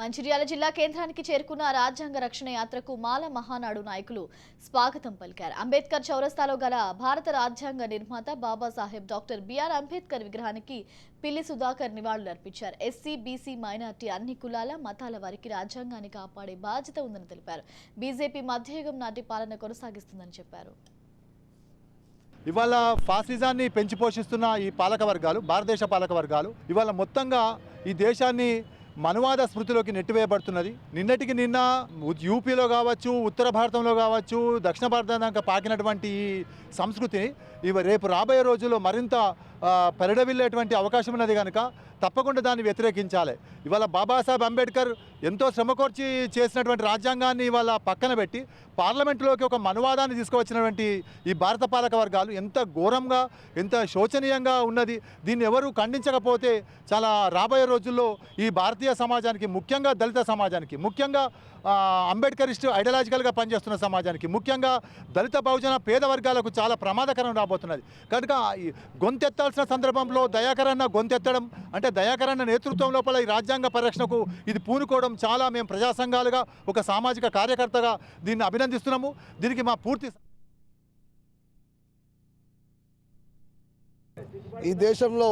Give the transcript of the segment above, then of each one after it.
మంచిర్యాల జిల్లా కేంద్రానికి చేరుకున్న రాజ్యాంగ రక్షణ యాత్రకు మాల మహానాడు నాయకులు స్వాగతం పలికారు. అంబేద్కర్ చౌరస్తాలో గల భారత రాజ్యాంగ నిర్మాత బాబాసాహెబ్ డాక్టర్ బిఆర్ అంబేద్కర్ విగ్రహానికి పిల్లి సుధాకర్ నివాళులు అర్పించారు. ఎస్సీ బీసీ మైనార్టీ అన్ని కులాల మతాల వారికి రాజ్యాంగాన్ని కాపాడే బాధ్యత ఉందని తెలిపారు. బీజేపీ మధ్యయుగం నాటి పాలన కొనసాగిస్తుందని చెప్పారు. ఇవాళ ఫాసిజాన్ని పెంచి పోషిస్తున్న ఈ పాలక వర్గాలు భారతదేశ పాలక వర్గాలు ఇవాళ మొత్తంగా ఈ దేశాన్ని మనువాద స్మృతిలోకి నెట్టివేయబడుతున్నది. నిన్నటికి నిన్న యూపీలో కావచ్చు ఉత్తర భారతంలో కావచ్చు దక్షిణ భారతం దాకా పాకినటువంటి ఈ ఇవి రేపు రాబోయే రోజుల్లో మరింత పరిడవిల్లేటువంటి అవకాశం ఉన్నది కనుక తప్పకుండా దాన్ని వ్యతిరేకించాలి. ఇవాళ బాబాసాహెబ్ అంబేద్కర్ ఎంతో శ్రమకూర్చి చేసినటువంటి రాజ్యాంగాన్ని ఇవాళ పక్కన పెట్టి పార్లమెంటులోకి ఒక మనువాదాన్ని తీసుకువచ్చినటువంటి ఈ భారత పాలక వర్గాలు ఎంత ఘోరంగా ఎంత శోచనీయంగా ఉన్నది. దీన్ని ఎవరు ఖండించకపోతే చాలా రాబోయే రోజుల్లో ఈ భారతీయ సమాజానికి ముఖ్యంగా దళిత సమాజానికి ముఖ్యంగా అంబేద్కరిస్ట్ ఐడియాలజికల్గా పనిచేస్తున్న సమాజానికి ముఖ్యంగా దళిత బహుజన పేద వర్గాలకు చాలా ప్రమాదకరం రాబోతున్నది. కనుక ఈ గొంతెత్తాల్సిన సందర్భంలో దయాకరన్న గొంతెత్తడం అంటే దయాకరన్న నేతృత్వం లోపల ఈ రాజ్యాంగ పరిరక్షణకు ఇది పూనుకోవడం చాలా మేము ప్రజా సంఘాలుగా ఒక సామాజిక కార్యకర్తగా దీన్ని అభినందిస్తున్నాము. దీనికి మా పూర్తి ఈ దేశంలో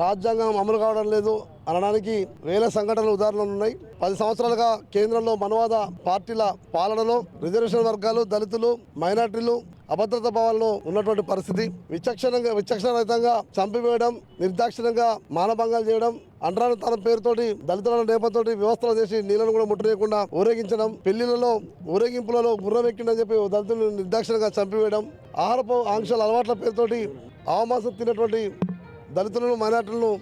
రాజ్యాంగం అమలు కావడం లేదు. అనడానికి వేల సంఘటనలు ఉదాహరణలు ఉన్నాయి. పది సంవత్సరాలుగా కేంద్రంలో మనవాద పార్టీల పాలనలో రిజర్వేషన్ వర్గాలు దళితులు మైనార్టీలు అభద్రత భావాల్లో ఉన్నటువంటి పరిస్థితి. విచక్షణంగా విచక్షణరహితంగా చంపివేయడం నిర్దాక్షిణ్యంగా మానభంగాలు చేయడం అంటరానితనం పేరుతోటి దళితుల నేపథ్యంతో వ్యవస్థలు చేసి నీళ్ళను కూడా ముట్టలేయకుండా ఊరేగించడం పెళ్ళిలలో ఊరేగింపులలో గుర్రం ఎక్కిందని చెప్పి దళితులను నిర్దాక్షిణంగా చంపివేయడం ఆహారపు ఆంక్షల అలవాట్ల పేరుతోటి అవమాసం తిన్నటువంటి దళితులను మైనార్టీలను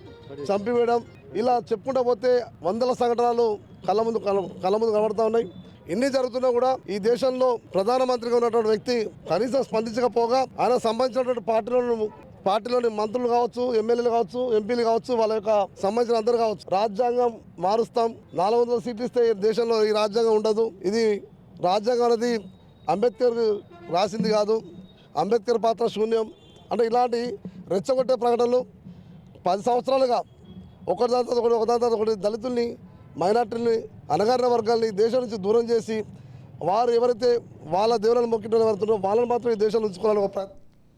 చంపివేయడం ఇలా చెప్పుకుంటూ పోతే వందల సంఘటనలు కళ్ళ ముందు కళ్ళ- ముందు కనబడుతూ ఉన్నాయి. ఎన్ని జరుగుతున్నా కూడా ఈ దేశంలో ప్రధానమంత్రిగా ఉన్నటువంటి వ్యక్తి కనీసం స్పందించకపోగా ఆయన సంబంధించినటువంటి పార్టీలను పార్టీలోని మంత్రులు కావచ్చు ఎమ్మెల్యేలు కావచ్చు ఎంపీలు కావచ్చు వాళ్ళ యొక్క సంబంధించిన అందరు కావచ్చు రాజ్యాంగం మారుస్తాం. నాలుగు వందల సీట్లు ఇస్తే దేశంలో ఈ రాజ్యాంగం ఉండదు. ఇది రాజ్యాంగం అనేది అంబేద్కర్ రాసింది కాదు. అంబేద్కర్ పాత్ర శూన్యం. అంటే ఇలాంటి రెచ్చగొట్టే ప్రకటనలు పది సంవత్సరాలుగా ఒకటి దాని తర్వాత ఒకటి ఒక దాని తర్వాత ఒకటి దళితుల్ని మైనార్టీల్ని అనగారిన వర్గాల్ని దేశం నుంచి దూరం చేసి వారు ఎవరైతే వాళ్ళ దేవులను మొక్కిన ఎవరుతున్నారో వాళ్ళని మాత్రం ఈ దేశంలో ఉంచుకోవాలని ఒక ప్రయత్నం